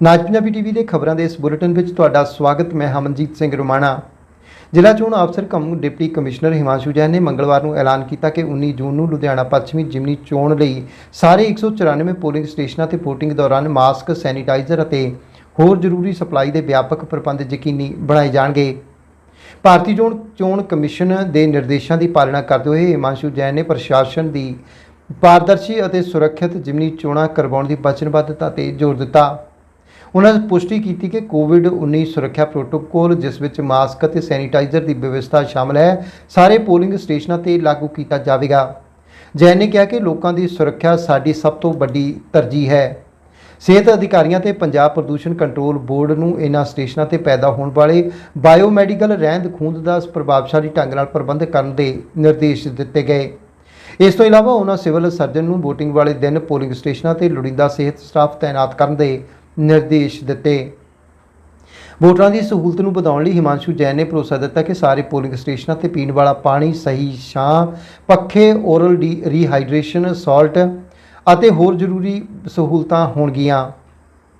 ਨਾਜ Punjabi TV ਦੇ ਖਬਰਾਂ ਦੇ ਇਸ ਬੁਲੇਟਿਨ ਵਿੱਚ ਤੁਹਾਡਾ ਸਵਾਗਤ, ਮੈਂ ਹਮਨਜੀਤ ਸਿੰਘ ਰੁਮਾਣਾ। ਜ਼ਿਲ੍ਹਾ ਚੋਣ ਅਫਸਰ cum, deputy commissioner Himanshu Jain ਨੇ ਮੰਗਲਵਾਰ ਨੂੰ ਐਲਾਨ ਕੀਤਾ ਕਿ 19 ਜੂਨ ਨੂੰ ਲੁਧਿਆਣਾ ਪੱਛਮੀ ਜਿਮਨੀ ਚੋਣ ਲਈ ਸਾਰੇ 194 ਪੋਲਿੰਗ ਸਟੇਸ਼ਨਾਂ ਤੇ VOTING ਦੌਰਾਨ ਮਾਸਕ, ਸੈਨੀਟਾਈਜ਼ਰ ਅਤੇ ਹੋਰ ਜ਼ਰੂਰੀ ਸਪਲਾਈ ਦੇ ਵਿਆਪਕ ਪ੍ਰਬੰਧ ਯਕੀਨੀ ਬਣਾਏ ਜਾਣਗੇ। ਭਾਰਤੀ ਚੋਣ ਚੋਣ ਕਮਿਸ਼ਨ ਦੇ ਨਿਰਦੇਸ਼ਾਂ ਦੀ ਪਾਲਣਾ ਕਰਦੇ ਹੋਏ ਹਿਮਾਂਸ਼ੂ ਜੈਨ ਨੇ ਪ੍ਰਸ਼ਾਸਨ ਦੀ ਪਾਰਦਰਸ਼ੀ ਅਤੇ ਸੁਰੱਖਿਅਤ ਜਿਮਨੀ ਚੋਣਾਂ ਕਰਵਾਉਣ ਦੀ ਵਚਨਬੱਧਤਾ ਤੇ ਜ਼ੋਰ ਦਿੱਤਾ। ਉਹਨਾਂ ਨੇ ਪੁਸ਼ਟੀ ਕੀਤੀ ਕਿ ਕੋਵਿਡ-19 ਸੁਰੱਖਿਆ ਪ੍ਰੋਟੋਕੋਲ, ਜਿਸ ਵਿੱਚ ਮਾਸਕ ਅਤੇ ਸੈਨੀਟਾਈਜ਼ਰ ਦੀ ਵਿਵਸਥਾ ਸ਼ਾਮਲ ਹੈ, ਸਾਰੇ ਪੋਲਿੰਗ ਸਟੇਸ਼ਨਾਂ ਤੇ ਲਾਗੂ ਕੀਤਾ ਜਾਵੇਗਾ। ਜੈਨ ਨੇ ਕਿਹਾ ਕਿ ਲੋਕਾਂ ਦੀ ਸੁਰੱਖਿਆ ਸਾਡੀ ਸਭ ਤੋਂ ਵੱਡੀ ਤਰਜੀਹ ਹੈ। ਸਿਹਤ ਅਧਿਕਾਰੀਆਂ ਤੇ ਪੰਜਾਬ ਪ੍ਰਦੂਸ਼ਣ ਕੰਟਰੋਲ ਬੋਰਡ ਨੂੰ ਇਹਨਾਂ ਸਟੇਸ਼ਨਾਂ ਤੇ ਪੈਦਾ ਹੋਣ ਵਾਲੇ ਬਾਇਓਮੈਡੀਕਲ ਰਹਿੰਦ ਖੂੰਹਦ ਦਾ ਪ੍ਰਭਾਵਸ਼ਾਲੀ ਢੰਗ ਨਾਲ ਪ੍ਰਬੰਧ ਕਰਨ ਦੇ ਨਿਰਦੇਸ਼ ਦਿੱਤੇ ਗਏ। ਇਸ ਤੋਂ ਇਲਾਵਾ ਉਹਨਾਂ ਸਿਵਲ ਸਰਜਨ ਨੂੰ VOTING ਵਾਲੇ ਦਿਨ ਪੋਲਿੰਗ ਸਟੇਸ਼ਨਾਂ ਤੇ ਲੋੜੀਂਦਾ ਸਿਹਤ ਸਟਾਫ ਤਾਇਨਾਤ ਕਰਨ ਦੇ ਨਿਰਦੇਸ਼ ਦਿੱਤੇ। ਵੋਟਰਾਂ ਦੀ ਸਹੂਲਤ ਨੂੰ ਵਧਾਉਣ ਲਈ ਹਿਮਾਂਸ਼ੂ ਜੈਨ ਨੇ ਭਰੋਸਾ ਦਿੱਤਾ ਕਿ ਸਾਰੇ ਪੋਲਿੰਗ ਸਟੇਸ਼ਨਾਂ ਤੇ ਪੀਣ ਵਾਲਾ ਪਾਣੀ ਸਹੀ ਛਾਂ, ਪੱਖੇ, ਓਰਲ ਡੀ, ਰੀਹਾਈਡਰੇਸ਼ਨ, ਸਾਲਟ ਅਤੇ ਹੋਰ ਜ਼ਰੂਰੀ ਸਹੂਲਤਾਂ ਹੋਣਗੀਆਂ।